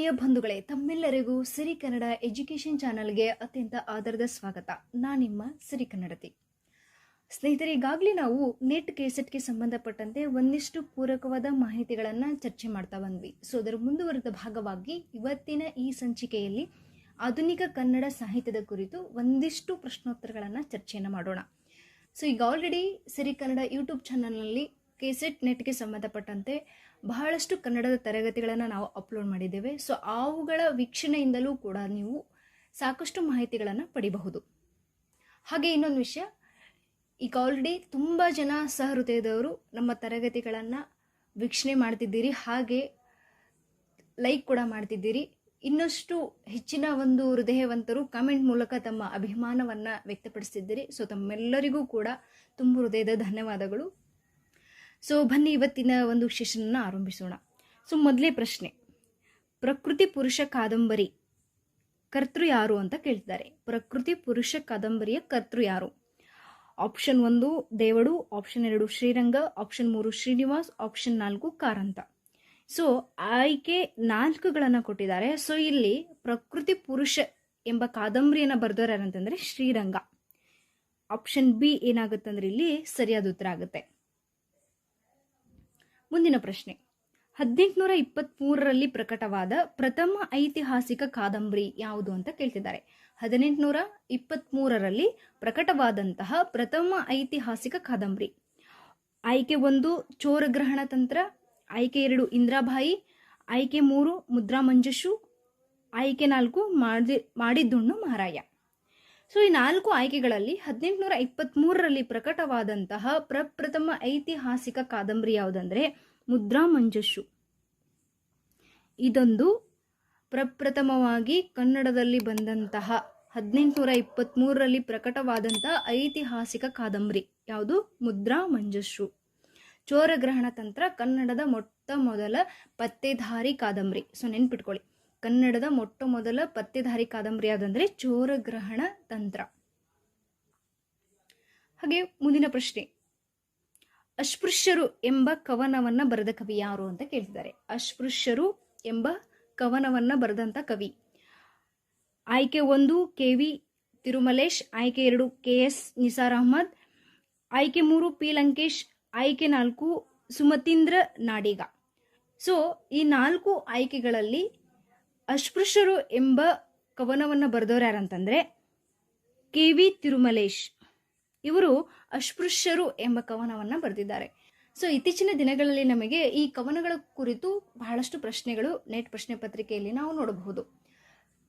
ಆತ್ಮೀಯ ಬಂಧುಗಳೇ, ತಮ್ಮೆಲ್ಲರಿಗೂ ಸಿರಿ ಕನ್ನಡ ಎಜುಕೇಷನ್ ಚಾನಲ್ಗೆ ಅತ್ಯಂತ ಆದರದ ಸ್ವಾಗತ. ನಾನು ನಿಮ್ಮ ಸಿರಿ ಕನ್ನಡತಿ. ಸ್ನೇಹಿತರೆ, ಈಗಾಗಲೇ ನಾವು ನೆಟ್ ಕೇಸೆಟ್ಗೆ ಸಂಬಂಧಪಟ್ಟಂತೆ ಒಂದಿಷ್ಟು ಪೂರಕವಾದ ಮಾಹಿತಿಗಳನ್ನು ಚರ್ಚೆ ಮಾಡ್ತಾ ಬಂದ್ವಿ. ಸೊ ಅದರ ಮುಂದುವರೆದ ಭಾಗವಾಗಿ ಇವತ್ತಿನ ಈ ಸಂಚಿಕೆಯಲ್ಲಿ ಆಧುನಿಕ ಕನ್ನಡ ಸಾಹಿತ್ಯದ ಕುರಿತು ಒಂದಿಷ್ಟು ಪ್ರಶ್ನೋತ್ತರಗಳನ್ನು ಚರ್ಚೆಯನ್ನು ಮಾಡೋಣ. ಸೊ ಈಗ ಆಲ್ರೆಡಿ ಸಿರಿ ಕನ್ನಡ ಯೂಟ್ಯೂಬ್ ಚಾನಲ್ನಲ್ಲಿ ಕೆಸೆಟ್ ನೆಟ್ಗೆ ಸಂಬಂಧಪಟ್ಟಂತೆ ಬಹಳಷ್ಟು ಕನ್ನಡದ ತರಗತಿಗಳನ್ನು ನಾವು ಅಪ್ಲೋಡ್ ಮಾಡಿದ್ದೇವೆ. ಸೊ, ಅವುಗಳ ವೀಕ್ಷಣೆಯಿಂದಲೂ ಕೂಡ ನೀವು ಸಾಕಷ್ಟು ಮಾಹಿತಿಗಳನ್ನು ಪಡಿಬಹುದು. ಹಾಗೆ ಇನ್ನೊಂದು ವಿಷಯ, ಈಗ ಆಲ್ರೆಡಿ ತುಂಬ ಜನ ಸಹೃದಯದವರು ನಮ್ಮ ತರಗತಿಗಳನ್ನು ವೀಕ್ಷಣೆ ಮಾಡ್ತಿದ್ದೀರಿ. ಹಾಗೆ ಲೈಕ್ ಕೂಡ ಮಾಡ್ತಿದ್ದೀರಿ. ಇನ್ನಷ್ಟು ಹೆಚ್ಚಿನ ಒಂದು ಹೃದಯವಂತರು ಕಮೆಂಟ್ ಮೂಲಕ ತಮ್ಮ ಅಭಿಮಾನವನ್ನು ವ್ಯಕ್ತಪಡಿಸ್ತಿದ್ದೀರಿ. ಸೊ, ತಮ್ಮೆಲ್ಲರಿಗೂ ಕೂಡ ತುಂಬ ಹೃದಯದ ಧನ್ಯವಾದಗಳು. ಸೊ ಬನ್ನಿ ಇವತ್ತಿನ ಒಂದು ಸೆಷನ್ನ ಆರಂಭಿಸೋಣ. ಸೊ ಮೊದಲೇ ಪ್ರಶ್ನೆ, ಪ್ರಕೃತಿ ಪುರುಷ ಕಾದಂಬರಿ ಕರ್ತೃ ಯಾರು ಅಂತ ಕೇಳ್ತಿದ್ದಾರೆ ಪ್ರಕೃತಿ ಪುರುಷ ಕಾದಂಬರಿಯ ಕರ್ತೃ ಯಾರು? ಆಪ್ಷನ್ ಒಂದು ದೇವಡು, ಆಪ್ಷನ್ ಎರಡು ಶ್ರೀರಂಗ, ಆಪ್ಷನ್ ಮೂರು ಶ್ರೀನಿವಾಸ್, ಆಪ್ಷನ್ ನಾಲ್ಕು ಕಾರಂತ. ಸೊ ಆಯ್ಕೆ ನಾಲ್ಕುಗಳನ್ನು ಕೊಟ್ಟಿದ್ದಾರೆ. ಸೊ ಇಲ್ಲಿ ಪ್ರಕೃತಿ ಪುರುಷ ಎಂಬ ಕಾದಂಬರಿಯನ್ನು ಬರೆದವರು ಯಾರಂತಂದರೆ ಶ್ರೀರಂಗ. ಆಪ್ಷನ್ ಬಿ ಏನಾಗುತ್ತಂದ್ರೆ ಇಲ್ಲಿ ಸರಿಯಾದ ಉತ್ತರ ಆಗುತ್ತೆ. ಮುಂದಿನ ಪ್ರಶ್ನೆ. ಹದಿನೆಂಟುನೂರ ಇಪ್ಪತ್ತ್ಮೂರರಲ್ಲಿ ಪ್ರಕಟವಾದ ಪ್ರಥಮ ಐತಿಹಾಸಿಕ ಕಾದಂಬರಿ ಯಾವುದು ಅಂತ ಕೇಳ್ತಿದ್ದಾರೆ. ಹದಿನೆಂಟುನೂರ ಇಪ್ಪತ್ತ್ಮೂರರಲ್ಲಿ ಪ್ರಕಟವಾದಂತಹ ಪ್ರಥಮ ಐತಿಹಾಸಿಕ ಕಾದಂಬರಿ. ಆಯ್ಕೆ ಒಂದು ಚೋರಗ್ರಹಣ ತಂತ್ರ. ಆಯ್ಕೆ ಎರಡು, ಇಂದ್ರಾಬಾಯಿ. ಆಯ್ಕೆ ಮೂರು ಮುದ್ರಾ ಮಂಜುಷು ಆಯ್ಕೆ ನಾಲ್ಕು ಮಾಡಿ ಮಾಡಿದ್ದುಣ್ಣು ಮಹಾರಾಯ. ಸೊ, ಈ ನಾಲ್ಕು ಆಯ್ಕೆಗಳಲ್ಲಿ ಹದಿನೆಂಟುನೂರ ಇಪ್ಪತ್ತ್ಮೂರರಲ್ಲಿ ಪ್ರಕಟವಾದಂತಹ ಪ್ರಪ್ರಥಮ ಐತಿಹಾಸಿಕ ಕಾದಂಬರಿ ಯಾವುದಂದ್ರೆ ಮುದ್ರಾ ಮಂಜಸ್ಸು. ಇದೊಂದು ಪ್ರಪ್ರಥಮವಾಗಿ ಕನ್ನಡದಲ್ಲಿ ಬಂದಂತಹ ಹದಿನೆಂಟುನೂರ ಇಪ್ಪತ್ತ್ಮೂರರಲ್ಲಿ ಪ್ರಕಟವಾದಂತಹ ಐತಿಹಾಸಿಕ ಕಾದಂಬರಿ ಯಾವುದು? ಮುದ್ರಾ ಮಂಜಸ್ಸು. ಚೋರಗ್ರಹಣ ತಂತ್ರ ಕನ್ನಡದ ಮೊಟ್ಟ ಮೊದಲ ಪತ್ತೆಧಾರಿ ಕಾದಂಬರಿ. ಸೊ, ನೆನ್ಪಿಟ್ಕೊಳ್ಳಿ. ಕನ್ನಡದ ಮೊಟ್ಟ ಮೊದಲ ಪತ್ತೆದಾರಿ ಕಾದಂಬರಿ ಯಾವುದಂದ್ರೆ ಚೋರಗ್ರಹಣ ತಂತ್ರ. ಹಾಗೆ ಮುಂದಿನ ಪ್ರಶ್ನೆ. ಅಸ್ಪೃಶ್ಯರು ಎಂಬ ಕವನವನ್ನ ಬರೆದ ಕವಿ ಯಾರು ಅಂತ ಕೇಳ್ತಿದ್ದಾರೆ. ಅಸ್ಪೃಶ್ಯರು ಎಂಬ ಕವನವನ್ನ ಬರೆದಂತ ಕವಿ. ಆಯ್ಕೆ ಒಂದು, ಕೆ ವಿ ತಿರುಮಲೇಶ್, ಆಯ್ಕೆ ಎರಡು, ಕೆ ಎಸ್ ನಿಸಾರ್ ಅಹಮದ್, ಆಯ್ಕೆ ಮೂರು, ಪಿ ಲಂಕೇಶ್, ಆಯ್ಕೆ ನಾಲ್ಕು, ಸುಮತೀಂದ್ರ ನಾಡಿಗ. ಸೊ ಈ ನಾಲ್ಕು ಆಯ್ಕೆಗಳಲ್ಲಿ ಅಸ್ಪೃಶ್ಯರು ಎಂಬ ಕವನವನ್ನು ಬರೆದವರು ಯಾರಂತಂದ್ರೆ ಕೆ ವಿ ತಿರುಮಲೇಶ್. ಇವರು ಅಸ್ಪೃಶ್ಯರು ಎಂಬ ಕವನವನ್ನು ಬರೆದಿದ್ದಾರೆ. ಸೊ ಇತ್ತೀಚಿನ ದಿನಗಳಲ್ಲಿ ನಮಗೆ ಈ ಕವನಗಳ ಕುರಿತು ಬಹಳಷ್ಟು ಪ್ರಶ್ನೆಗಳು ನೆಟ್ ಪ್ರಶ್ನೆ ಪತ್ರಿಕೆಯಲ್ಲಿ ನಾವು ನೋಡಬಹುದು.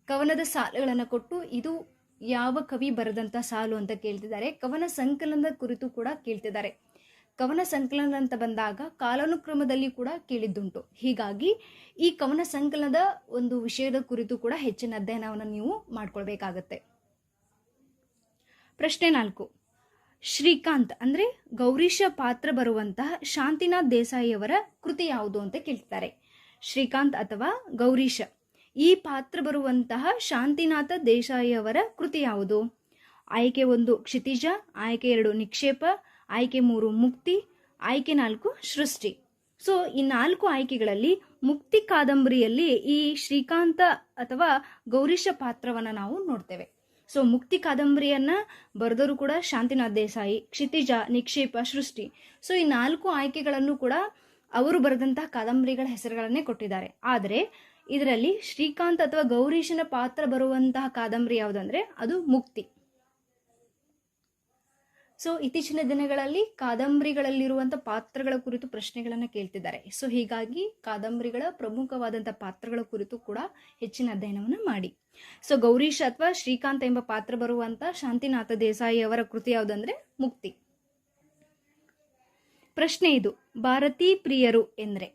ಕವನದ ಸಾಲುಗಳನ್ನು ಕೊಟ್ಟು ಇದು ಯಾವ ಕವಿ ಬರೆದಂತ ಸಾಲು ಅಂತ ಕೇಳ್ತಿದ್ದಾರೆ. ಕವನ ಸಂಕಲನದ ಕುರಿತು ಕೂಡ ಕೇಳ್ತಿದ್ದಾರೆ. ಕವನ ಸಂಕಲನ ಅಂತ ಬಂದಾಗ ಕಾಲಾನುಕ್ರಮದಲ್ಲಿ ಕೂಡ ಕೇಳಿದ್ದುಂಟು. ಹೀಗಾಗಿ ಈ ಕವನ ಸಂಕಲನದ ಒಂದು ವಿಷಯದ ಕುರಿತು ಕೂಡ ಹೆಚ್ಚಿನ ಅಧ್ಯಯನವನ್ನು ನೀವು ಮಾಡ್ಕೊಳ್ಬೇಕಾಗತ್ತೆ. ಪ್ರಶ್ನೆ ನಾಲ್ಕು. ಶ್ರೀಕಾಂತ್ ಅಂದ್ರೆ ಗೌರೀಶ ಪಾತ್ರ ಬರುವಂತಹ ಶಾಂತಿನಾಥ್ ದೇಸಾಯಿಯವರ ಕೃತಿ ಯಾವುದು ಅಂತ ಕೇಳ್ತಾರೆ. ಶ್ರೀಕಾಂತ್ ಅಥವಾ ಗೌರೀಶ, ಈ ಪಾತ್ರ ಬರುವಂತಹ ಶಾಂತಿನಾಥ ದೇಸಾಯಿಯವರ ಕೃತಿ ಯಾವುದು? ಆಯ್ಕೆ ಒಂದು ಕ್ಷಿತಿಜ, ಆಯ್ಕೆ ಎರಡು ನಿಕ್ಷೇಪ ಆಯ್ಕೆ ಮೂರು ಮುಕ್ತಿ, ಆಯ್ಕೆ ನಾಲ್ಕು ಸೃಷ್ಟಿ. ಸೊ ಈ ನಾಲ್ಕು ಆಯ್ಕೆಗಳಲ್ಲಿ ಮುಕ್ತಿ ಕಾದಂಬರಿಯಲ್ಲಿ ಈ ಶ್ರೀಕಾಂತ ಅಥವಾ ಗೌರೀಶ ಪಾತ್ರವನ್ನ ನಾವು ನೋಡ್ತೇವೆ. ಸೊ ಮುಕ್ತಿ ಕಾದಂಬರಿಯನ್ನ ಬರೆದರು ಕೂಡ ಶಾಂತಿನಾಥ್ ದೇಸಾಯಿ, ಕ್ಷಿತಿಜ, ನಿಕ್ಷೇಪ, ಸೃಷ್ಟಿ. ಸೊ ಈ ನಾಲ್ಕು ಆಯ್ಕೆಗಳನ್ನು ಕೂಡ ಅವರು ಬರೆದಂತಹ ಕಾದಂಬರಿಗಳ ಹೆಸರುಗಳನ್ನೇ ಕೊಟ್ಟಿದ್ದಾರೆ. ಆದರೆ, ಇದರಲ್ಲಿ ಶ್ರೀಕಾಂತ್ ಅಥವಾ ಗೌರೀಶನ ಪಾತ್ರ ಬರುವಂತಹ ಕಾದಂಬರಿ ಯಾವುದಂದ್ರೆ ಅದು ಮುಕ್ತಿ. ಸೊ ಇತ್ತೀಚಿನ ದಿನಗಳಲ್ಲಿ ಕಾದಂಬರಿಗಳಲ್ಲಿರುವಂಥ ಪಾತ್ರಗಳ ಕುರಿತು ಪ್ರಶ್ನೆಗಳನ್ನು ಕೇಳ್ತಿದ್ದಾರೆ. ಸೊ ಹೀಗಾಗಿ ಕಾದಂಬರಿಗಳ ಪ್ರಮುಖವಾದಂಥ ಪಾತ್ರಗಳ ಕುರಿತು ಕೂಡ ಹೆಚ್ಚಿನ ಅಧ್ಯಯನವನ್ನು ಮಾಡಿ. ಸೊ ಗೌರೀಶ್ ಅಥವಾ ಶ್ರೀಕಾಂತ್ ಎಂಬ ಪಾತ್ರ ಬರುವಂತ ಶಾಂತಿನಾಥ ದೇಸಾಯಿ ಅವರ ಕೃತಿ ಯಾವುದಂದ್ರೆ ಮುಕ್ತಿ. ಪ್ರಶ್ನೆ ಇದು, ಭಾರತೀ ಪ್ರಿಯರು ಎಂದ್ರೆ.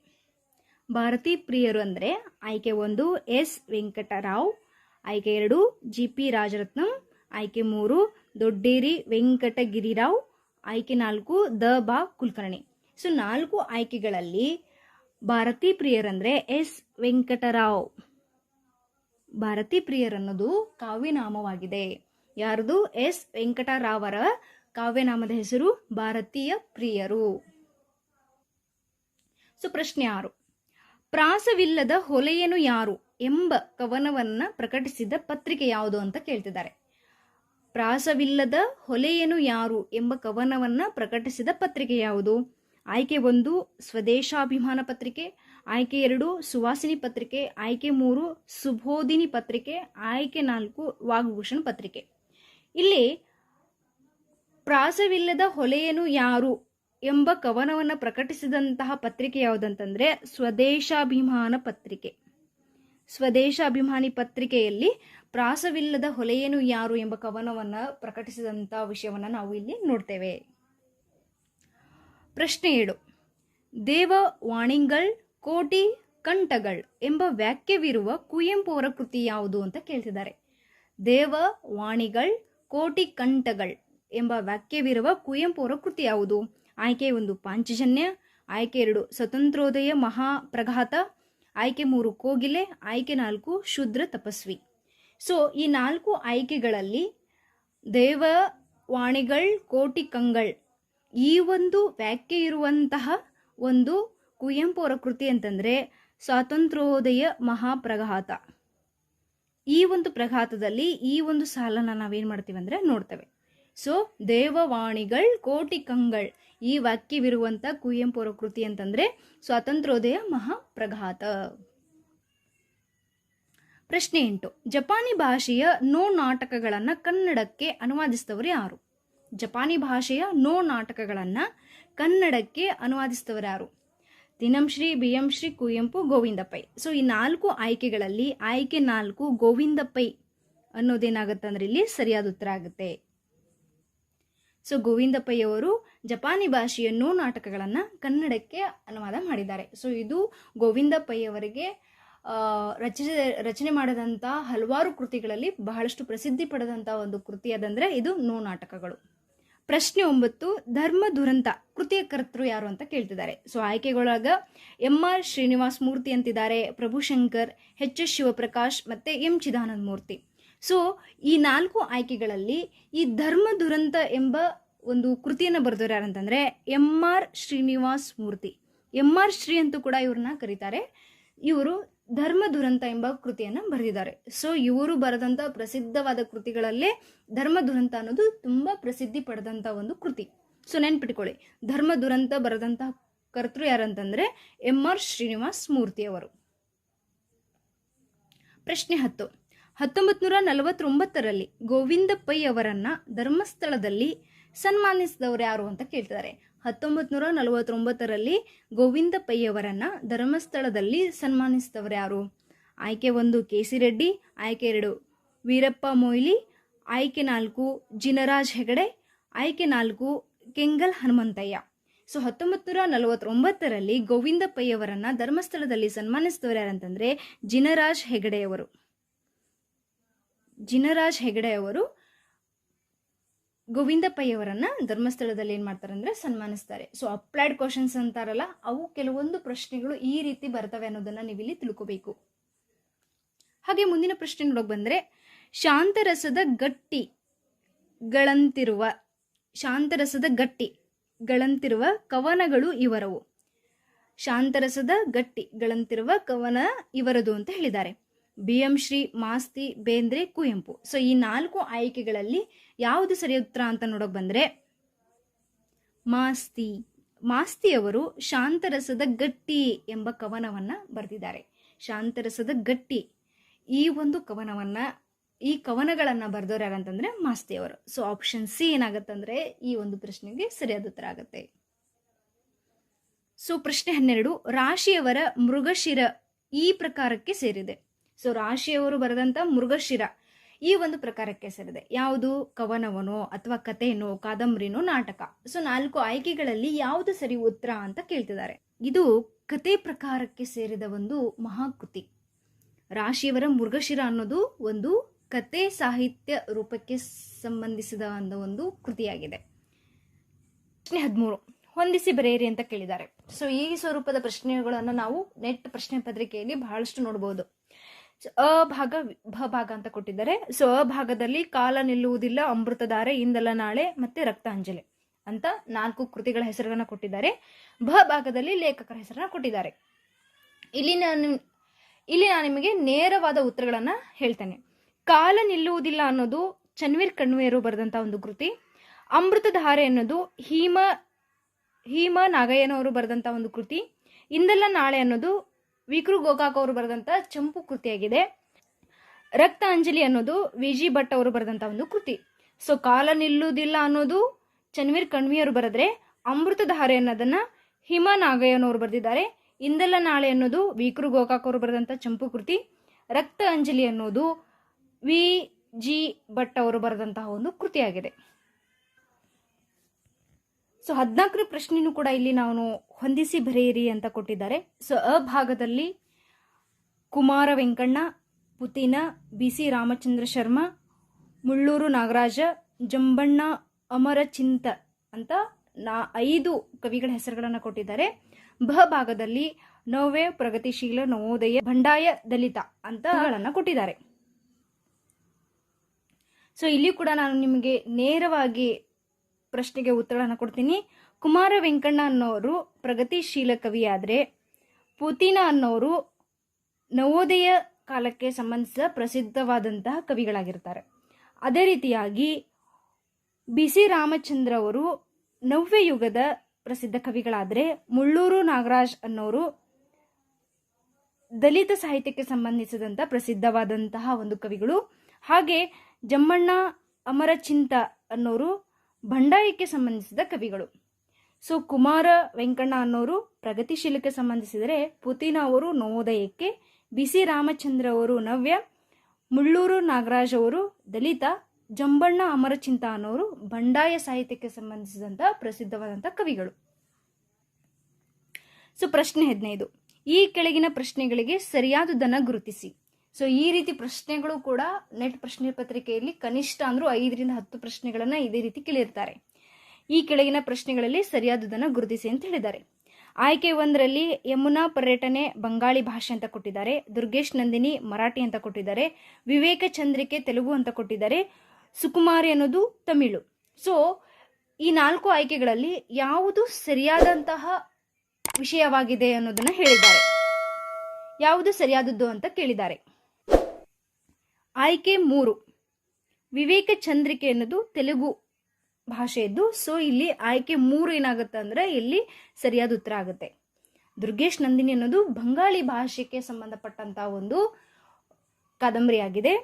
ಭಾರತೀ ಪ್ರಿಯರು ಅಂದ್ರೆ ಆಯ್ಕೆ ಒಂದು, ಎಸ್ ವೆಂಕಟರಾವ್, ಆಯ್ಕೆ ಎರಡು, ಜಿ ಪಿ ರಾಜರತ್ನಂ, ಆಯ್ಕೆ ಮೂರು ದೊಡ್ಡೇರಿ ವೆಂಕಟಗಿರಿರಾವ್, ಆಯ್ಕೆ ನಾಲ್ಕು ದ ಬಾ ಕುಲಕರ್ಣಿ. ಸೊ, ನಾಲ್ಕು ಆಯ್ಕೆಗಳಲ್ಲಿ ಭಾರತೀ ಪ್ರಿಯರಂದ್ರೆ ಎಸ್ ವೆಂಕಟರಾವ್. ಭಾರತೀ ಪ್ರಿಯರ್ ಅನ್ನೋದು ಕಾವ್ಯನಾಮವಾಗಿದೆ ಯಾರದು? ಎಸ್ ವೆಂಕಟರಾವರ ಕಾವ್ಯನಾಮದ ಹೆಸರು ಭಾರತೀಯ ಪ್ರಿಯರು. ಸೊ, ಪ್ರಶ್ನೆ ಆರು. ಪ್ರಾಸವಿಲ್ಲದ ಹೊಲೆಯನು ಯಾರು ಎಂಬ ಕವನವನ್ನ ಪ್ರಕಟಿಸಿದ ಪತ್ರಿಕೆ ಯಾವುದು ಅಂತ ಕೇಳ್ತಿದ್ದಾರೆ. ಪ್ರಾಸವಿಲ್ಲದ ಹೊಲೆಯನು ಯಾರು ಎಂಬ ಕವನವನ್ನ ಪ್ರಕಟಿಸಿದ ಪತ್ರಿಕೆ ಯಾವುದು? ಆಯ್ಕೆ ಒಂದು, ಸ್ವದೇಶಾಭಿಮಾನ ಪತ್ರಿಕೆ, ಆಯ್ಕೆ ಎರಡು, ಸುವಾಸಿನಿ ಪತ್ರಿಕೆ, ಆಯ್ಕೆ ಮೂರು, ಸುಬೋಧಿನಿ ಪತ್ರಿಕೆ, ಆಯ್ಕೆ ನಾಲ್ಕು, ವಾಗ್ಭೂಷಣ್ ಪತ್ರಿಕೆ. ಇಲ್ಲಿ ಪ್ರಾಸವಿಲ್ಲದ ಹೊಲೆಯನು ಯಾರು ಎಂಬ ಕವನವನ್ನು ಪ್ರಕಟಿಸಿದಂತಹ ಪತ್ರಿಕೆ ಯಾವುದಂತಂದ್ರೆ, ಸ್ವದೇಶಾಭಿಮಾನ ಪತ್ರಿಕೆ. ಸ್ವದೇಶಾಭಿಮಾನಿ ಪತ್ರಿಕೆಯಲ್ಲಿ ಪ್ರಾಸವಿಲ್ಲದ ಹೊಲೆಯೇನು ಯಾರು ಎಂಬ ಕವನವನ್ನು ಪ್ರಕಟಿಸಿದಂಥ ವಿಷಯವನ್ನು ನಾವು ಇಲ್ಲಿ ನೋಡ್ತೇವೆ. ಪ್ರಶ್ನೆ ಏಳು. ದೇವ ವಾಣಿಂಗಳ್ ಕೋಟಿ ಕಂಠಗಳ್ ಎಂಬ ವ್ಯಾಖ್ಯವಿರುವ ಕುವೆಂಪು ಅವರ ಕೃತಿ ಯಾವುದು ಅಂತ ಕೇಳ್ತಿದ್ದಾರೆ. ದೇವ ವಾಣಿಗಳ್ ಕೋಟಿ ಕಂಠಗಳ್ ಎಂಬ ವಾಕ್ಯವಿರುವ ಕುವೆಂಪು ಅವರ ಕೃತಿ ಯಾವುದು? ಆಯ್ಕೆ ಒಂದು ಪಾಂಚಜನ್ಯ, ಆಯ್ಕೆ ಎರಡು ಸ್ವತಂತ್ರೋದಯ ಮಹಾಪ್ರಘಾತ, ಆಯ್ಕೆ ಮೂರು ಕೋಗಿಲೆ, ಆಯ್ಕೆ ನಾಲ್ಕು ಶುದ್ರ ತಪಸ್ವಿ. ಸೊ ಈ ನಾಲ್ಕು ಆಯ್ಕೆಗಳಲ್ಲಿ ಕೋಟಿ ಕಂಗಳ್ ಈ ಒಂದು ವ್ಯಾಖ್ಯೆ ಇರುವಂತಹ ಒಂದು ಕುವೆಂಪು ಅವರ ಕೃತಿ ಅಂತಂದರೆ ಸ್ವಾತಂತ್ರ್ಯೋದಯ ಮಹಾಪ್ರಘಾತ. ಈ ಒಂದು ಪ್ರಘಾತದಲ್ಲಿ ಈ ಒಂದು ಸಾಲನ್ನು ನಾವೇನು ಮಾಡ್ತೀವಿ ಅಂದರೆ ನೋಡ್ತೇವೆ. ಸೊ ದೇವವಾಣಿಗಳ್ ಕೋಟಿ ಕಂಗಳ್ ಈ ವಾಕ್ಯವಿರುವಂಥ ಕುವೆಂಪು ಅವರ ಕೃತಿ ಅಂತಂದರೆ ಸ್ವಾತಂತ್ರ್ಯೋದಯ ಮಹಾಪ್ರಘಾತ. ಪ್ರಶ್ನೆ ಎಂಟು. ಜಪಾನಿ ಭಾಷೆಯ ನೋ ನಾಟಕಗಳನ್ನು ಕನ್ನಡಕ್ಕೆ ಅನುವಾದಿಸಿದವರು ಯಾರು? ಜಪಾನಿ ಭಾಷೆಯ ನೋ ನಾಟಕಗಳನ್ನು ಕನ್ನಡಕ್ಕೆ ಅನುವಾದಿಸಿದವರು ಯಾರು? ದಿನಂಶ್ರೀ ಶ್ರೀ ಕುವೆಂಪು ಗೋವಿಂದ ಪೈ. ಸೊ ಈ ನಾಲ್ಕು ಆಯ್ಕೆಗಳಲ್ಲಿ ಆಯ್ಕೆ ನಾಲ್ಕು ಗೋವಿಂದ ಅನ್ನೋದೇನಾಗುತ್ತೆ ಅಂದ್ರೆ ಇಲ್ಲಿ ಸರಿಯಾದ ಉತ್ತರ ಆಗುತ್ತೆ. ಸೊ ಗೋವಿಂದ ಪೈ ಅವರು ಜಪಾನಿ ಭಾಷೆಯ ನೋ ನಾಟಕಗಳನ್ನು ಕನ್ನಡಕ್ಕೆ ಅನುವಾದ ಮಾಡಿದ್ದಾರೆ. ಸೊ ಇದು ಗೋವಿಂದ ಅವರಿಗೆ ರಚಿಸ, ರಚನೆ ಮಾಡಿದಂಥ ಹಲವಾರು ಕೃತಿಗಳಲ್ಲಿ ಬಹಳಷ್ಟು ಪ್ರಸಿದ್ಧಿ ಪಡೆದಂಥ ಒಂದು ಕೃತಿ ಅದಂದರೆ ಇದು ನೋ ನಾಟಕಗಳು. ಪ್ರಶ್ನೆ ಒಂಬತ್ತು, ಧರ್ಮ ದುರಂತ ಕೃತಿಯ ಕರ್ತರು ಯಾರು ಅಂತ ಕೇಳ್ತಿದ್ದಾರೆ. ಸೊ, ಆಯ್ಕೆಗಳಾಗ ಎಂ ಆರ್ ಶ್ರೀನಿವಾಸ್ ಮೂರ್ತಿ ಅಂತಿದ್ದಾರೆ ಪ್ರಭುಶಂಕರ್ ಎಚ್ ಎಸ್ ಶಿವಪ್ರಕಾಶ್ ಮತ್ತು ಎಂ ಚಿದಾನಂದ ಮೂರ್ತಿ. ಸೊ, ಈ ನಾಲ್ಕು ಆಯ್ಕೆಗಳಲ್ಲಿ ಈ ಧರ್ಮ ದುರಂತ ಎಂಬ ಒಂದು ಕೃತಿಯನ್ನು ಬರೆದವರು ಯಾರಂತಂದರೆ M R Srinivas Murthy. M R Shri ಅಂತೂ ಕೂಡ ಇವ್ರನ್ನ ಕರೀತಾರೆ. ಇವರು ಧರ್ಮ ದುರಂತ ಎಂಬ ಕೃತಿಯನ್ನು ಬರೆದಿದ್ದಾರೆ. ಸೊ ಇವರು ಬರೆದಂತ ಪ್ರಸಿದ್ಧವಾದ ಕೃತಿಗಳಲ್ಲೇ ಧರ್ಮ ದುರಂತ ಅನ್ನೋದು ತುಂಬಾ ಪ್ರಸಿದ್ಧಿ ಪಡೆದಂತ ಒಂದು ಕೃತಿ. ಸೊ ನೆನ್ಪಿಟ್ಕೊಳ್ಳಿ. ಧರ್ಮ ದುರಂತ ಬರೆದಂತಹ ಕರ್ತೃ ಯಾರಂತಂದ್ರೆ ಎಂ ಆರ್ ಶ್ರೀನಿವಾಸ್ ಮೂರ್ತಿ ಅವರು. ಪ್ರಶ್ನೆ ಹತ್ತು. ಹತ್ತೊಂಬತ್ತು ನೂರ ನಲವತ್ತೊಂಬತ್ತರಲ್ಲಿ ಗೋವಿಂದ ಪೈ ಅವರನ್ನ ಧರ್ಮಸ್ಥಳದಲ್ಲಿ ಸನ್ಮಾನಿಸಿದವರು ಯಾರು ಅಂತ ಕೇಳ್ತಿದ್ದಾರೆ. ಹತ್ತೊಂಬತ್ತು ನೂರ ನಲವತ್ತೊಂಬತ್ತರಲ್ಲಿ ಗೋವಿಂದ ಪೈಯವರನ್ನ ಧರ್ಮಸ್ಥಳದಲ್ಲಿ ಸನ್ಮಾನಿಸಿದವರು ಯಾರು? ಆಯ್ಕೆ ಒಂದು ಕೆ ಸಿ ರೆಡ್ಡಿ, ಆಯ್ಕೆ ಎರಡು, ವೀರಪ್ಪ ಮೊಯ್ಲಿ, ಆಯ್ಕೆ ನಾಲ್ಕು, ಜಿನರಾಜ್ ಹೆಗಡೆ, ಆಯ್ಕೆ ನಾಲ್ಕು, ಕೆಂಗಲ್ ಹನುಮಂತಯ್ಯ. ಸೊ ಹತ್ತೊಂಬತ್ತು ನೂರ ನಲವತ್ತೊಂಬತ್ತರಲ್ಲಿ ಗೋವಿಂದ ಪೈಯವರನ್ನ ಧರ್ಮಸ್ಥಳದಲ್ಲಿ ಸನ್ಮಾನಿಸಿದವರು ಯಾರಂತಂದ್ರೆ ಜಿನರಾಜ್ ಹೆಗಡೆಯವರು. ಜಿನರಾಜ್ ಹೆಗಡೆ ಅವರು ಗೋವಿಂದ ಪೈ ಅವರನ್ನ ಧರ್ಮಸ್ಥಳದಲ್ಲಿ ಏನ್ ಮಾಡ್ತಾರೆ ಅಂದ್ರೆ ಸನ್ಮಾನಿಸ್ತಾರೆ. ಸೊ ಅಪ್ಲೈಡ್ ಕ್ವಶನ್ಸ್ ಅಂತಾರಲ್ಲ, ಅವು ಕೆಲವೊಂದು ಪ್ರಶ್ನೆಗಳು ಈ ರೀತಿ ಬರ್ತವೆ ಅನ್ನೋದನ್ನ ನೀವಿಲ್ಲಿ ತಿಳ್ಕೋಬೇಕು. ಹಾಗೆ ಮುಂದಿನ ಪ್ರಶ್ನೆ ನೋಡಕ್ ಬಂದ್ರೆ, ಶಾಂತರಸದ ಗಟ್ಟಿಗಳಂತಿರುವ ಶಾಂತರಸದ ಗಟ್ಟಿ ಗಳಂತಿರುವ ಕವನಗಳು ಇವರವು. ಶಾಂತರಸದ ಗಟ್ಟಿಗಳಂತಿರುವ ಕವನ ಇವರದು ಅಂತ ಹೇಳಿದ್ದಾರೆ. B M Shri Masti Bendre Kuvempu. So ಈ ನಾಲ್ಕು ಆಯ್ಕೆಗಳಲ್ಲಿ ಯಾವುದು ಸರಿ ಉತ್ತರ ಅಂತ ನೋಡಕ್ ಬಂದ್ರೆ ಮಾಸ್ತಿ. ಮಾಸ್ತಿಯವರು ಶಾಂತರಸದ ಗಟ್ಟಿ ಎಂಬ ಕವನವನ್ನ ಬರೆದಿದ್ದಾರೆ. ಶಾಂತರಸದ ಗಟ್ಟಿ ಈ ಒಂದು ಕವನವನ್ನ, ಈ ಕವನಗಳನ್ನ ಬರೆದವ್ರು ಯಾರಂತಂದ್ರೆ ಮಾಸ್ತಿಯವರು. ಸೊ ಆಪ್ಷನ್ ಸಿ ಏನಾಗತ್ತಂದ್ರೆ ಈ ಒಂದು ಪ್ರಶ್ನೆಗೆ ಸರಿಯಾದ ಉತ್ತರ ಆಗುತ್ತೆ. ಸೊ ಪ್ರಶ್ನೆ ಹನ್ನೆರಡು, ರಾಶಿಯವರ ಮೃಗಶಿರ ಈ ಪ್ರಕಾರಕ್ಕೆ ಸೇರಿದೆ. ಸೊ ರಾಶಿಯವರು ಬರೆದಂಥ ಮೃಗಶಿರ ಈ ಒಂದು ಪ್ರಕಾರಕ್ಕೆ ಸೇರಿದೆ. ಯಾವುದು? ಕವನವನೋ ಅಥವಾ ಕಥೆನೋ, ಕಾದಂಬರಿನೋ ನಾಟಕ. ಸೊ ನಾಲ್ಕು ಆಯ್ಕೆಗಳಲ್ಲಿ ಯಾವುದು ಸರಿ ಉತ್ತರ ಅಂತ ಕೇಳ್ತಿದ್ದಾರೆ. ಇದು ಕತೆ ಪ್ರಕಾರಕ್ಕೆ ಸೇರಿದ ಒಂದು ಮಹಾಕೃತಿ. ರಾಶಿಯವರ ಮೃಗಶಿರ ಅನ್ನೋದು ಒಂದು ಕತೆ ಸಾಹಿತ್ಯ ರೂಪಕ್ಕೆ ಸಂಬಂಧಿಸಿದ ಒಂದು ಕೃತಿಯಾಗಿದೆ. ಪ್ರಶ್ನೆ ಹದಿಮೂರು. ಹೊಂದಿಸಿ ಬರೆಯಿರಿ ಅಂತ ಕೇಳಿದ್ದಾರೆ. ಸೊ ಈ ಸ್ವರೂಪದ ಪ್ರಶ್ನೆಗಳನ್ನು ನಾವು ನೆಟ್ ಪ್ರಶ್ನೆ ಪತ್ರಿಕೆಯಲ್ಲಿ ಬಹಳಷ್ಟು ನೋಡಬಹುದು ಅ ಭಾಗ ಭ ಭಾಗ ಅಂತ ಕೊಟ್ಟಿದ್ದಾರೆ. ಸೊ, ಅ ಭಾಗದಲ್ಲಿ ಕಾಲ ನಿಲ್ಲುವುದಿಲ್ಲ, ಅಮೃತಧಾರೆ, ಇಂದಲ ನಾಳೆ ಮತ್ತೆ ರಕ್ತಾಂಜಲಿ ಅಂತ ನಾಲ್ಕು ಕೃತಿಗಳ ಹೆಸರನ್ನ ಕೊಟ್ಟಿದ್ದಾರೆ. ಭ ಭಾಗದಲ್ಲಿ ಲೇಖಕರ ಹೆಸರನ್ನ ಕೊಟ್ಟಿದ್ದಾರೆ. ಇಲ್ಲಿ ನಾನು ಇಲ್ಲಿ ನಾನು ನಿಮಗೆ ನೇರವಾದ ಉತ್ತರಗಳನ್ನ ಹೇಳ್ತೇನೆ. ಕಾಲ ನಿಲ್ಲುವುದಿಲ್ಲ ಅನ್ನೋದು ಚನ್ವೀರ್ ಕಣ್ವೆಯರು ಬರೆದಂತ ಒಂದು ಕೃತಿ. ಅಮೃತಧಾರೆ ಅನ್ನೋದು ಹೀಮ ಹೀಮ ನಾಗಯ್ಯನವರು ಬರೆದಂತ ಒಂದು ಕೃತಿ. ಇಂದಲ್ಲ ನಾಳೆ ಅನ್ನೋದು ವಿಕ್ರು ಗೋಕಾಕ್ ಅವರು ಬರೆದಂತ ಚಂಪು ಕೃತಿಯಾಗಿದೆ. ರಕ್ತ ಅಂಜಲಿ ಅನ್ನೋದು ವಿ ಜಿ ಭಟ್ ಅವರು ಬರೆದಂತ ಒಂದು ಕೃತಿ. ಸೊ ಕಾಲ ನಿಲ್ಲುವುದಿಲ್ಲ ಅನ್ನೋದು ಚನ್ವೀರ್ ಕಣ್ವಿಯವರು ಬರೆದ್ರೆ ಅಮೃತಧಾರೆ ಅನ್ನೋದನ್ನ ಹಿಮ ನಾಗಯ್ಯನವರು ಬರೆದಿದ್ದಾರೆ. ಇಂದೆಲ್ಲ ನಾಳೆ ಅನ್ನೋದು ವಿಕ್ರು ಗೋಕಾಕ್ ಅವರು ಬರೆದಂತ ಚಂಪು ಕೃತಿ. ರಕ್ತ ಅಂಜಲಿ ಅನ್ನೋದು ವಿ ಜಿ ಭಟ್ ಅವರು ಬರೆದಂತಹ ಒಂದು ಕೃತಿಯಾಗಿದೆ. ಸೊ ಹದಿನಾಲ್ಕನೇ ಪ್ರಶ್ನೆನೂ ಕೂಡ ಇಲ್ಲಿ ನಾನು ಹೊಂದಿಸಿ ಬರೆಯಿರಿ ಅಂತ ಕೊಟ್ಟಿದ್ದಾರೆ. ಸೊ ಅ ಭಾಗದಲ್ಲಿ ಕುಮಾರ ವೆಂಕಣ್ಣ, ಪುತಿನ ಬಿ ಸಿ ರಾಮಚಂದ್ರ ಶರ್ಮ, ಮುಳ್ಳೂರು ನಾಗರಾಜ, ಜಂಬಣ್ಣ ಅಮರಚಿಂತ ಅಂತ ನಾ ಐದು ಕವಿಗಳ ಹೆಸರುಗಳನ್ನು ಕೊಟ್ಟಿದ್ದಾರೆ. ಬ ಭಾಗದಲ್ಲಿ ನವ್ಯ ಪ್ರಗತಿಶೀಲ ನವೋದಯ ಬಂಡಾಯ ದಲಿತ ಅಂತ ಕೊಟ್ಟಿದ್ದಾರೆ. ಸೊ ಇಲ್ಲಿ ಕೂಡ ನಾನು ನಿಮಗೆ ನೇರವಾಗಿ ಪ್ರಶ್ನೆಗೆ ಉತ್ತರನ ಕೊಡ್ತೀನಿ. ಕುಮಾರ ವೆಂಕಣ್ಣ ಅನ್ನೋರು ಪ್ರಗತಿಶೀಲ ಕವಿಯಾದರೆ, ಪುತಿನ ಅನ್ನೋರು ನವೋದಯ ಕಾಲಕ್ಕೆ ಸಂಬಂಧಿಸಿದ ಪ್ರಸಿದ್ಧವಾದಂತಹ ಕವಿಗಳಾಗಿರ್ತಾರೆ. ಅದೇ ರೀತಿಯಾಗಿ ಬಿ ಸಿ ರಾಮಚಂದ್ರ ಅವರು ನವ್ಯ ಯುಗದ ಪ್ರಸಿದ್ಧ ಕವಿಗಳಾದರೆ, ಮುಳ್ಳೂರು ನಾಗರಾಜ್ ಅನ್ನೋರು ದಲಿತ ಸಾಹಿತ್ಯಕ್ಕೆ ಸಂಬಂಧಿಸಿದಂಥ ಪ್ರಸಿದ್ಧವಾದಂತಹ ಒಂದು ಕವಿಗಳು. ಹಾಗೆ ಜಮ್ಮಣ್ಣ ಅಮರಚಿಂತ ಅನ್ನೋರು ಬಂಡಾಯಕ್ಕೆ ಸಂಬಂಧಿಸಿದ ಕವಿಗಳು. ಸೊ, ಕುಮಾರ ವೆಂಕಣ್ಣ ಅನ್ನೋರು ಪ್ರಗತಿಶೀಲಕ್ಕೆ ಸಂಬಂಧಿಸಿದರೆ ಪುತಿನ ಅವರು ನವೋದಯಕ್ಕೆ ಬಿಸಿ ರಾಮಚಂದ್ರ ಅವರು ನವ್ಯ, ಮುಳ್ಳೂರು ನಾಗರಾಜ್ ಅವರು ದಲಿತ, ಜಂಬಣ್ಣ ಅಮರಚಿಂತ ಅನ್ನೋರು ಬಂಡಾಯ ಸಾಹಿತ್ಯಕ್ಕೆ ಸಂಬಂಧಿಸಿದಂತಹ ಪ್ರಸಿದ್ಧವಾದಂಥ ಕವಿಗಳು. ಸೊ, ಪ್ರಶ್ನೆ ಹದಿನೈದು. ಈ ಕೆಳಗಿನ ಪ್ರಶ್ನೆಗಳಿಗೆ ಸರಿಯಾದುದನ್ನು ಗುರುತಿಸಿ. ಸೊ ಈ ರೀತಿ ಪ್ರಶ್ನೆಗಳು ಕೂಡ ನೆಟ್ ಪ್ರಶ್ನೆ ಪತ್ರಿಕೆಯಲ್ಲಿ ಕನಿಷ್ಠ ಅಂದ್ರೂ ಐದರಿಂದ ಹತ್ತು ಪ್ರಶ್ನೆಗಳನ್ನು ಇದೇ ರೀತಿ ಕೇಳಿರ್ತಾರೆ. ಈ ಕೆಳಗಿನ ಪ್ರಶ್ನೆಗಳಲ್ಲಿ ಸರಿಯಾದುದನ್ನು ಗುರುತಿಸಿ ಅಂತ ಹೇಳಿದ್ದಾರೆ. ಆಯ್ಕೆ ಒಂದರಲ್ಲಿ ಯಮುನಾ ಪರ್ಯಟನೆ ಬಂಗಾಳಿ ಭಾಷೆ ಅಂತ ಕೊಟ್ಟಿದ್ದಾರೆ, ದುರ್ಗೇಶ್ ನಂದಿನಿ ಮರಾಠಿ ಅಂತ ಕೊಟ್ಟಿದ್ದಾರೆ, ವಿವೇಕ ಚಂದ್ರಿಕೆ ತೆಲುಗು ಅಂತ ಕೊಟ್ಟಿದ್ದಾರೆ, ಸುಕುಮಾರಿ ಅನ್ನೋದು ತಮಿಳು. ಸೊ ಈ ನಾಲ್ಕು ಆಯ್ಕೆಗಳಲ್ಲಿ ಯಾವುದು ಸರಿಯಾದಂತಹ ವಿಷಯವಾಗಿದೆ ಅನ್ನೋದನ್ನ ಹೇಳಿದ್ದಾರೆ. ಯಾವುದು ಸರಿಯಾದದ್ದು ಅಂತ ಕೇಳಿದ್ದಾರೆ. ಆಯ್ಕೆ ಮೂರು. ವಿವೇಕ ಚಂದ್ರಿಕೆ ಅನ್ನೋದು ತೆಲುಗು ಭಾಷೆಯದ್ದು. ಸೊ ಇಲ್ಲಿ ಆಯ್ಕೆ ಮೂರು ಏನಾಗುತ್ತೆ ಅಂದ್ರೆ ಇಲ್ಲಿ ಸರಿಯಾದ ಉತ್ತರ ಆಗುತ್ತೆ. ದುರ್ಗೇಶ್ ನಂದಿನಿ ಅನ್ನೋದು ಬಂಗಾಳಿ ಭಾಷೆಗೆ ಸಂಬಂಧಪಟ್ಟಂತ ಒಂದು ಕಾದಂಬರಿ ಆಗಿದೆ.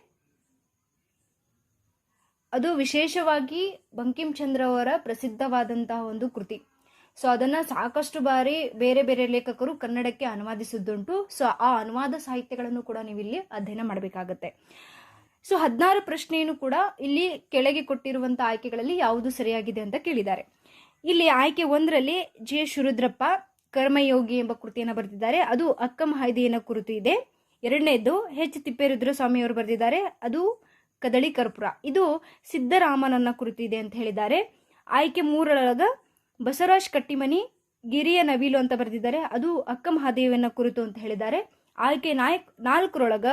ಅದು ವಿಶೇಷವಾಗಿ ಬಂಕಿಂ ಚಂದ್ರ ಅವರ ಪ್ರಸಿದ್ಧವಾದಂತಹ ಒಂದು ಕೃತಿ. ಸೊ ಅದನ್ನ ಸಾಕಷ್ಟು ಬಾರಿ ಬೇರೆ ಬೇರೆ ಲೇಖಕರು ಕನ್ನಡಕ್ಕೆ ಅನುವಾದಿಸಿದ್ದುಂಟು. ಸೊ ಆ ಅನುವಾದ ಸಾಹಿತ್ಯಗಳನ್ನು ಕೂಡ ನೀವು ಇಲ್ಲಿ ಅಧ್ಯಯನ ಮಾಡಬೇಕಾಗತ್ತೆ. ಸೊ ಹದಿನಾರು ಪ್ರಶ್ನೆಯನ್ನು ಕೂಡ ಇಲ್ಲಿ ಕೆಳಗೆ ಕೊಟ್ಟಿರುವಂತ ಆಯ್ಕೆಗಳಲ್ಲಿ ಯಾವುದು ಸರಿಯಾಗಿದೆ ಅಂತ ಕೇಳಿದ್ದಾರೆ. ಇಲ್ಲಿ ಆಯ್ಕೆ ಒಂದರಲ್ಲಿ ಜೆ ಶುರುದ್ರಪ್ಪ, ಕರ್ಮಯೋಗಿ ಎಂಬ ಕೃತಿಯನ್ನು ಬರೆದಿದ್ದಾರೆ. ಅದು ಅಕ್ಕ ಮಹಾದೇವಿಯನ್ನ ಕುರಿತು ಇದೆ. ಎರಡನೇದು ತಿಪ್ಪೇರುದ್ರಸ್ವಾಮಿ ಅವರು ಬರೆದಿದ್ದಾರೆ. ಅದು ಕದಳಿ ಕರ್ಪುರ ಇದು ಸಿದ್ದರಾಮನನ್ನ ಕುರಿತು ಇದೆ ಅಂತ ಹೇಳಿದ್ದಾರೆ. ಆಯ್ಕೆ ಮೂರರೊಳಗ ಬಸವರಾಜ್ ಕಟ್ಟಿಮನಿ, ಗಿರಿಯ ನವಿಲು ಅಂತ ಬರೆದಿದ್ದಾರೆ. ಅದು ಅಕ್ಕ ಮಹಾದೇವನ ಕುರಿತು ಅಂತ ಹೇಳಿದ್ದಾರೆ. ಆಯ್ಕೆ ನಾಯಕ್ ನಾಲ್ಕರೊಳಗ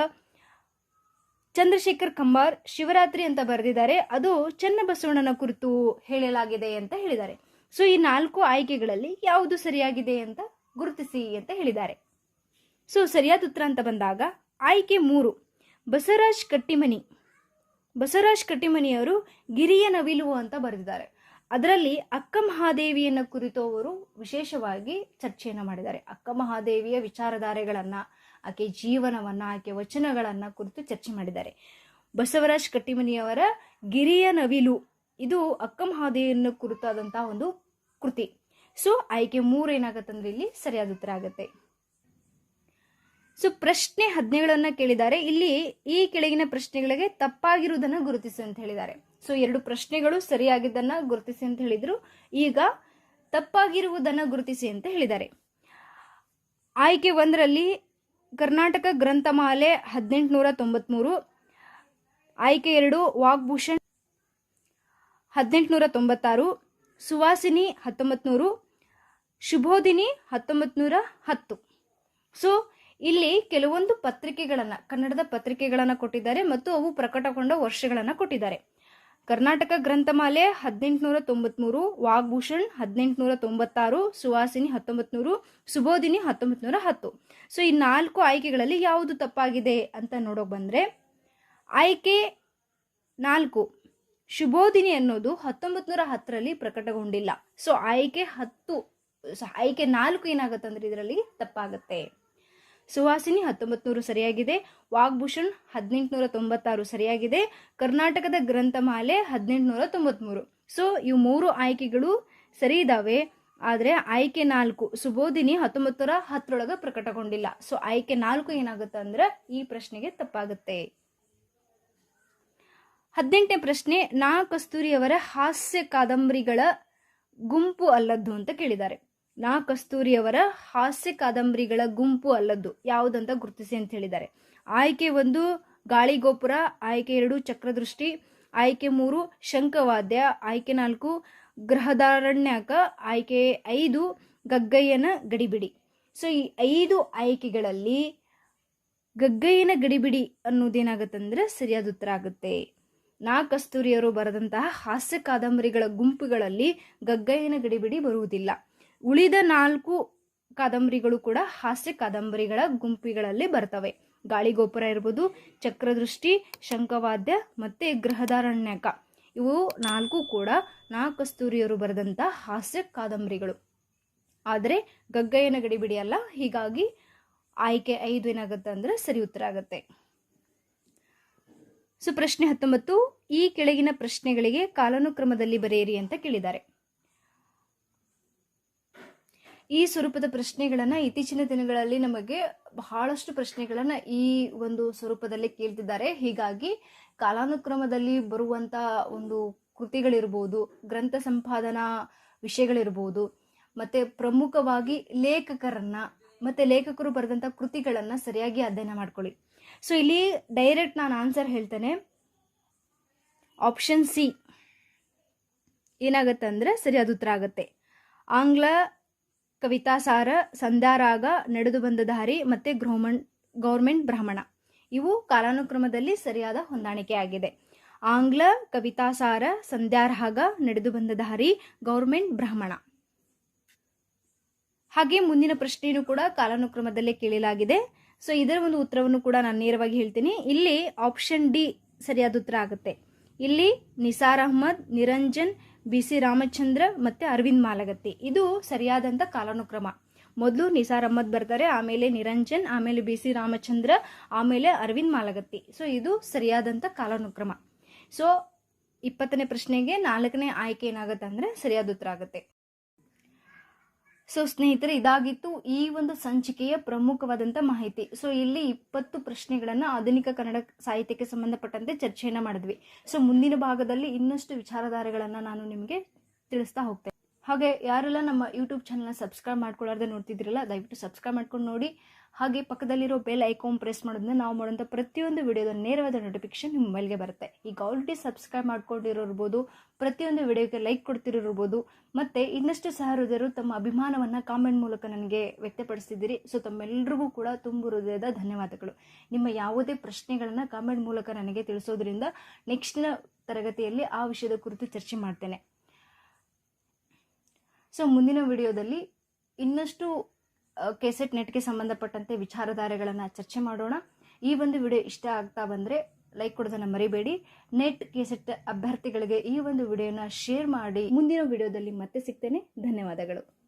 ಚಂದ್ರಶೇಖರ್ ಕಂಬಾರ್ ಶಿವರಾತ್ರಿ ಅಂತ ಬರೆದಿದ್ದಾರೆ. ಅದು ಚನ್ನಬಸವಣ್ಣನ ಕುರಿತು ಹೇಳಲಾಗಿದೆ ಅಂತ ಹೇಳಿದ್ದಾರೆ. ಸೊ, ಈ ನಾಲ್ಕು ಆಯ್ಕೆಗಳಲ್ಲಿ ಯಾವುದು ಸರಿಯಾಗಿದೆ ಅಂತ ಗುರುತಿಸಿ ಅಂತ ಹೇಳಿದ್ದಾರೆ. ಸೊ, ಸರಿಯಾದ ಉತ್ತರ ಅಂತ ಬಂದಾಗ ಆಯ್ಕೆ ಮೂರು, ಬಸವರಾಜ್ ಕಟ್ಟಿಮನಿ. ಬಸವರಾಜ್ ಕಟ್ಟಿಮನಿಯವರು ಗಿರಿಯ ನವಿಲು ಅಂತ ಬರೆದಿದ್ದಾರೆ. ಅದರಲ್ಲಿ ಅಕ್ಕ ಮಹಾದೇವಿಯನ್ನ ಕುರಿತು ಅವರು ವಿಶೇಷವಾಗಿ ಚರ್ಚೆಯನ್ನು ಮಾಡಿದ್ದಾರೆ. ಅಕ್ಕ ಮಹಾದೇವಿಯ ವಿಚಾರಧಾರೆಗಳನ್ನ ಆಕೆ ಜೀವನವನ್ನ, ಆಕೆ ವಚನಗಳನ್ನ ಕುರಿತು ಚರ್ಚೆ ಮಾಡಿದ್ದಾರೆ. ಬಸವರಾಜ್ ಕಟ್ಟಿಮನಿಯವರ ಗಿರಿಯ ನವಿಲು, ಇದು ಅಕ್ಕಮಹಾದೇವಿಯನ್ನು ಕುರಿತಾದಂತಹ ಒಂದು ಕೃತಿ. ಸೊ, ಆಯ್ಕೆ ಮೂರು ಏನಾಗತ್ತಂದ್ರೆ ಇಲ್ಲಿ ಸರಿಯಾದ ಉತ್ತರ ಆಗುತ್ತೆ. ಸೊ, ಪ್ರಶ್ನೆ ಹದಿನೇಳನ್ನ ಕೇಳಿದ್ದಾರೆ. ಇಲ್ಲಿ ಈ ಕೆಳಗಿನ ಪ್ರಶ್ನೆಗಳಿಗೆ ತಪ್ಪಾಗಿರುವುದನ್ನ ಗುರುತಿಸಿ ಅಂತ ಹೇಳಿದ್ದಾರೆ. ಸೊ, ಎರಡು ಪ್ರಶ್ನೆಗಳು ಸರಿಯಾಗಿದ್ದನ್ನ ಗುರುತಿಸಿ ಅಂತ ಹೇಳಿದ್ರು. ಈಗ ತಪ್ಪಾಗಿರುವುದನ್ನ ಗುರುತಿಸಿ ಅಂತ ಹೇಳಿದ್ದಾರೆ. ಆಯ್ಕೆ ಒಂದರಲ್ಲಿ ಕರ್ನಾಟಕ ಗ್ರಂಥಮಾಲೆ ಹದಿನೆಂಟುನೂರ ತೊಂಬತ್ತ್ಮೂರು ಆಯ್ಕೆ ಎರಡು, ವಾಗ್ಭೂಷಣ್ ಹದಿನೆಂಟುನೂರ ತೊಂಬತ್ತಾರು, ಸುವಾಸಿನಿ ಹತ್ತೊಂಬತ್ನೂರು ಶುಭೋದಿನಿ ಹತ್ತೊಂಬತ್ತು ನೂರ ಹತ್ತು. ಸೊ ಇಲ್ಲಿ ಕೆಲವೊಂದು ಪತ್ರಿಕೆಗಳನ್ನು, ಕನ್ನಡದ ಪತ್ರಿಕೆಗಳನ್ನು ಕೊಟ್ಟಿದ್ದಾರೆ ಮತ್ತು ಅವು ಪ್ರಕಟಗೊಂಡ ವರ್ಷಗಳನ್ನು ಕೊಟ್ಟಿದ್ದಾರೆ. ಕರ್ನಾಟಕ ಗ್ರಂಥಮಾಲೆ ಹದಿನೆಂಟುನೂರ ತೊಂಬತ್ಮೂರು, ವಾಗ್ಭೂಷಣ್ ಹದಿನೆಂಟುನೂರ ತೊಂಬತ್ತಾರು, ಸುವಾಸಿನಿ ಹತ್ತೊಂಬತ್ತು ನೂರು ಸುಬೋಧಿನಿ ಹತ್ತೊಂಬತ್ತು ನೂರ ಹತ್ತು. ಸೊ ಈ ನಾಲ್ಕು ಆಯ್ಕೆಗಳಲ್ಲಿ ಯಾವುದು ತಪ್ಪಾಗಿದೆ ಅಂತ ನೋಡೋಕೆ ಬಂದರೆ, ಆಯ್ಕೆ ನಾಲ್ಕು ಶುಭೋದಿನಿ ಅನ್ನೋದು ಹತ್ತೊಂಬತ್ತು ನೂರ ಹತ್ತರಲ್ಲಿ ಪ್ರಕಟಗೊಂಡಿಲ್ಲ. ಸೊ ಆಯ್ಕೆ ಹತ್ತು, ಆಯ್ಕೆ ನಾಲ್ಕು ಏನಾಗುತ್ತೆ ಅಂದರೆ ಇದರಲ್ಲಿ ತಪ್ಪಾಗುತ್ತೆ. ಸುಹಾಸಿನಿ ಹತ್ತೊಂಬತ್ತು ನೂರು ಸರಿಯಾಗಿದೆ. ವಾಗ್ಭೂಷಣ್ ಹದಿನೆಂಟುನೂರ ತೊಂಬತ್ತಾರು ಸರಿಯಾಗಿದೆ. ಕರ್ನಾಟಕದ ಗ್ರಂಥಮಾಲೆ ಹದಿನೆಂಟುನೂರ ತೊಂಬತ್ಮೂರು. ಸೊ, ಇವು ಮೂರು ಆಯ್ಕೆಗಳು ಸರಿ ಇದ್ದಾವೆ ಆದರೆ ಆಯ್ಕೆ ನಾಲ್ಕು ಸುಬೋಧಿನಿ ಹತ್ತೊಂಬತ್ತು ನೂರ ಹತ್ತರೊಳಗೆ ಪ್ರಕಟಗೊಂಡಿಲ್ಲ. ಸೊ, ಆಯ್ಕೆ ನಾಲ್ಕು ಏನಾಗುತ್ತೆ ಅಂದ್ರೆ ಈ ಪ್ರಶ್ನೆಗೆ ತಪ್ಪಾಗುತ್ತೆ. ಹದಿನೆಂಟನೇ ಪ್ರಶ್ನೆ ನಾ ಕಸ್ತೂರಿಯವರ ಹಾಸ್ಯ ಕಾದಂಬರಿಗಳ ಗುಂಪು ಅಲ್ಲದ್ದು ಅಂತ ಕೇಳಿದ್ದಾರೆ. ನಾ ಕಸ್ತೂರಿಯವರ ಹಾಸ್ಯ ಕಾದಂಬರಿಗಳ ಗುಂಪು ಅಲ್ಲದ್ದು. ಯಾವುದಂತ ಗುರುತಿಸಿ ಅಂತ ಹೇಳಿದ್ದಾರೆ. ಆಯ್ಕೆ ಒಂದು ಗಾಳಿಗೋಪುರ ಆಯ್ಕೆ ಎರಡು, ಚಕ್ರದೃಷ್ಟಿ, ಆಯ್ಕೆ ಮೂರು, ಶಂಖವಾದ್ಯ, ಆಯ್ಕೆ ನಾಲ್ಕು ಗೃಹದಾರಣ್ಯಕ ಆಯ್ಕೆ ಐದು, ಗಗ್ಗಯ್ಯನ ಗಡಿಬಿಡಿ. ಸೊ ಈ ಐದು ಆಯ್ಕೆಗಳಲ್ಲಿ ಗಗ್ಗಯ್ಯನ ಗಡಿಬಿಡಿ ಅನ್ನೋದೇನಾಗುತ್ತಂದ್ರೆ ಸರಿಯಾದ ಉತ್ತರ ಆಗುತ್ತೆ. ನಾ ಕಸ್ತೂರಿಯವರು ಬರೆದಂತಹ ಹಾಸ್ಯ ಕಾದಂಬರಿಗಳ ಗುಂಪುಗಳಲ್ಲಿ ಗಗ್ಗಯ್ಯನ ಗಡಿಬಿಡಿ ಬರುವುದಿಲ್ಲ. ಉಳಿದ ನಾಲ್ಕು ಕಾದಂಬರಿಗಳು ಕೂಡ ಹಾಸ್ಯ ಕಾದಂಬರಿಗಳ ಗುಂಪಿಗಳಲ್ಲಿ ಬರ್ತವೆ. ಗಾಳಿಗೋಪುರ ಇರ್ಬೋದು, ಚಕ್ರದೃಷ್ಟಿ, ಶಂಖವಾದ್ಯ ಮತ್ತೆ ಗೃಹದಾರಣ್ಯಕ. ಇವು ನಾಲ್ಕು ಕೂಡ ನಾ ಕಸ್ತೂರಿಯವರು ಬರೆದಂಥ ಹಾಸ್ಯ ಕಾದಂಬರಿಗಳು. ಆದರೆ ಗಗ್ಗಯ್ಯನ ಗಡಿಬಿಡಿ ಅಲ್ಲ ಹೀಗಾಗಿ ಆಯ್ಕೆ ಐದು ಏನಾಗುತ್ತೆ ಅಂದ್ರೆ ಸರಿ ಉತ್ತರ ಆಗುತ್ತೆ. ಸೊ ಪ್ರಶ್ನೆ ಹತ್ತೊಂಬತ್ತು, ಈ ಕೆಳಗಿನ ಪ್ರಶ್ನೆಗಳಿಗೆ ಕಾಲಾನುಕ್ರಮದಲ್ಲಿ ಬರೆಯಿರಿ ಅಂತ ಕೇಳಿದ್ದಾರೆ. ಈ ಸ್ವರೂಪದ ಪ್ರಶ್ನೆಗಳನ್ನು ಇತ್ತೀಚಿನ ದಿನಗಳಲ್ಲಿ ನಮಗೆ ಬಹಳಷ್ಟು ಪ್ರಶ್ನೆಗಳನ್ನು ಈ ಒಂದು ಸ್ವರೂಪದಲ್ಲಿ ಕೇಳ್ತಿದ್ದಾರೆ. ಹೀಗಾಗಿ ಕಾಲಾನುಕ್ರಮದಲ್ಲಿ ಬರುವಂತ ಒಂದು ಕೃತಿಗಳಿರ್ಬೋದು, ಗ್ರಂಥ ಸಂಪಾದನಾ ವಿಷಯಗಳಿರ್ಬೋದು, ಮತ್ತೆ ಪ್ರಮುಖವಾಗಿ ಲೇಖಕರನ್ನ, ಮತ್ತೆ ಲೇಖಕರು ಬರೆದಂತ ಕೃತಿಗಳನ್ನು ಸರಿಯಾಗಿ ಅಧ್ಯಯನ ಮಾಡ್ಕೊಳ್ಳಿ. ಸೊ ಇಲ್ಲಿ ಡೈರೆಕ್ಟ್ ನಾನು ಆನ್ಸರ್ ಹೇಳ್ತೇನೆ. ಆಪ್ಷನ್ ಸಿ ಏನಾಗುತ್ತೆ ಅಂದ್ರೆ ಸರಿಯಾದ ಉತ್ತರ ಆಗುತ್ತೆ. ಆಂಗ್ಲ ಕವಿತಾಸಾರ ಸಂಧ್ಯಾರಾಗ ನಡೆದು ಬಂದ ದಾರಿ ಮತ್ತೆ ಗ್ರೋಮನ್ ಗೌರ್ಮೆಂಟ್ ಬ್ರಾಹ್ಮಣ. ಇವು ಕಾಲಾನುಕ್ರಮದಲ್ಲಿ ಸರಿಯಾದ ಹೊಂದಾಣಿಕೆ ಆಗಿದೆ ಆಂಗ್ಲ ಕವಿತಾಸಾರ ಸಂಧ್ಯಾರಾಗ ನಡೆದು ಬಂದ ದಾರಿ ಗೌರ್ಮೆಂಟ್ ಬ್ರಾಹ್ಮಣ. ಹಾಗೆ ಮುಂದಿನ ಪ್ರಶ್ನೆಯೂ ಕೂಡ ಕಾಲಾನುಕ್ರಮದಲ್ಲೇ ಕೇಳಲಾಗಿದೆ. ಸೊ ಇದರ ಒಂದು ಉತ್ತರವನ್ನು ಕೂಡ ನಾನು ನೇರವಾಗಿ ಹೇಳ್ತೀನಿ. ಇಲ್ಲಿ ಆಪ್ಷನ್ ಡಿ ಸರಿಯಾದ ಉತ್ತರ ಆಗುತ್ತೆ. ಇಲ್ಲಿ ನಿಸಾರ್ ಅಹ್ಮದ್, ನಿರಂಜನ್ ಬಿ ಸಿ ರಾಮಚಂದ್ರ ಮತ್ತು ಅರವಿಂದ್ ಮಾಲಗತ್ತಿ. ಇದು ಸರಿಯಾದಂಥ ಕಾಲಾನುಕ್ರಮ. ಮೊದಲು ನಿಸಾರ್ ಅಹಮ್ಮದ್ ಬರ್ತಾರೆ, ಆಮೇಲೆ ನಿರಂಜನ್, ಆಮೇಲೆ ಬಿ ಸಿ ರಾಮಚಂದ್ರ, ಆಮೇಲೆ ಅರವಿಂದ್ ಮಾಲಗತ್ತಿ. ಸೊ ಇದು ಸರಿಯಾದಂಥ ಕಾಲಾನುಕ್ರಮ. ಸೊ ಇಪ್ಪತ್ತನೇ ಪ್ರಶ್ನೆಗೆ ನಾಲ್ಕನೇ ಆಯ್ಕೆ ಏನಾಗುತ್ತೆ ಅಂದರೆ ಸರಿಯಾದ ಉತ್ತರ ಆಗುತ್ತೆ. ಸೊ ಸ್ನೇಹಿತರೆ, ಇದಾಗಿತ್ತು ಈ ಒಂದು ಸಂಚಿಕೆಯ ಪ್ರಮುಖವಾದಂಥ ಮಾಹಿತಿ. ಸೊ ಇಲ್ಲಿ ಇಪ್ಪತ್ತು ಪ್ರಶ್ನೆಗಳನ್ನು ಆಧುನಿಕ ಕನ್ನಡ ಸಾಹಿತ್ಯಕ್ಕೆ ಸಂಬಂಧಪಟ್ಟಂತೆ ಚರ್ಚೆಯನ್ನು ಮಾಡಿದ್ವಿ. ಸೊ ಮುಂದಿನ ಭಾಗದಲ್ಲಿ ಇನ್ನಷ್ಟು ವಿಚಾರಧಾರೆಗಳನ್ನು ನಾನು ನಿಮಗೆ ತಿಳಿಸ್ತಾ ಹೋಗ್ತೇನೆ. ಹಾಗೆ, ಯಾರೆಲ್ಲ ನಮ್ಮ ಯೂಟ್ಯೂಬ್ ಚಾನಲ್ನ ಸಬ್ಸ್ಕ್ರೈಬ್ ಮಾಡ್ಕೊಳ್ಳಾರ್ದೆ ನೋಡ್ತಿದ್ರಲ್ಲ ದಯವಿಟ್ಟು ಸಬ್ಸ್ಕ್ರೈಬ್ ಮಾಡ್ಕೊಂಡು ನೋಡಿ. ಹಾಗೆ ಪಕ್ಕದಲ್ಲಿರೋ ಬೆಲ್ ಐಕಾನ್ ಪ್ರೆಸ್ ಮಾಡೋದ್ರಿಂದ ನಾವು ಮಾಡುವಂಥ ಪ್ರತಿಯೊಂದು ವಿಡಿಯೋದ ನೇರವಾದ ನೋಟಿಫಿಕೇಶನ್ ನಿಮ್ಮ ಮೊಬೈಲ್ಗೆ ಬರುತ್ತೆ. ಈಗ ಆಲ್ರೆಡಿ ಸಬ್ಸ್ಕ್ರೈಬ್ ಮಾಡ್ಕೊಂಡಿರೋರ್ಬೋದು, ಪ್ರತಿಯೊಂದು ವಿಡಿಯೋಗೆ ಲೈಕ್ ಕೊಡ್ತಿರೋರ್ಬೋದು, ಮತ್ತು ಇನ್ನಷ್ಟು ಸಹೃದಯರು ತಮ್ಮ ಅಭಿಮಾನವನ್ನು ಕಾಮೆಂಟ್ ಮೂಲಕ ನನಗೆ ವ್ಯಕ್ತಪಡಿಸಿದ್ದೀರಿ ಸೊ ತಮ್ಮೆಲ್ಲರಿಗೂ ಕೂಡ ತುಂಬ ಹೃದಯದ ಧನ್ಯವಾದಗಳು. ನಿಮ್ಮ ಯಾವುದೇ ಪ್ರಶ್ನೆಗಳನ್ನು ಕಾಮೆಂಟ್ ಮೂಲಕ ನನಗೆ ತಿಳಿಸೋದ್ರಿಂದ ನೆಕ್ಸ್ಟಿನ ತರಗತಿಯಲ್ಲಿ ಆ ವಿಷಯದ ಕುರಿತು ಚರ್ಚೆ ಮಾಡ್ತೇನೆ. ಸೊ ಮುಂದಿನ ವಿಡಿಯೋದಲ್ಲಿ ಇನ್ನಷ್ಟು ಕೆಸೆಟ್ ನೆಟ್ಗೆ ಸಂಬಂಧಪಟ್ಟಂತೆ ವಿಚಾರಧಾರೆಗಳನ್ನು ಚರ್ಚೆ ಮಾಡೋಣ. ಈ ಒಂದು ವಿಡಿಯೋ ಇಷ್ಟ ಆಗ್ತಾ ಬಂದರೆ ಲೈಕ್ ಕೊಡೋದನ್ನು ಮರಿಬೇಡಿ. ನೆಟ್ ಕೆಸೆಟ್ ಅಭ್ಯರ್ಥಿಗಳಿಗೆ ಈ ಒಂದು ವಿಡಿಯೋನ ಶೇರ್ ಮಾಡಿ. ಮುಂದಿನ ವಿಡಿಯೋದಲ್ಲಿ ಮತ್ತೆ ಸಿಗ್ತೇನೆ. ಧನ್ಯವಾದಗಳು.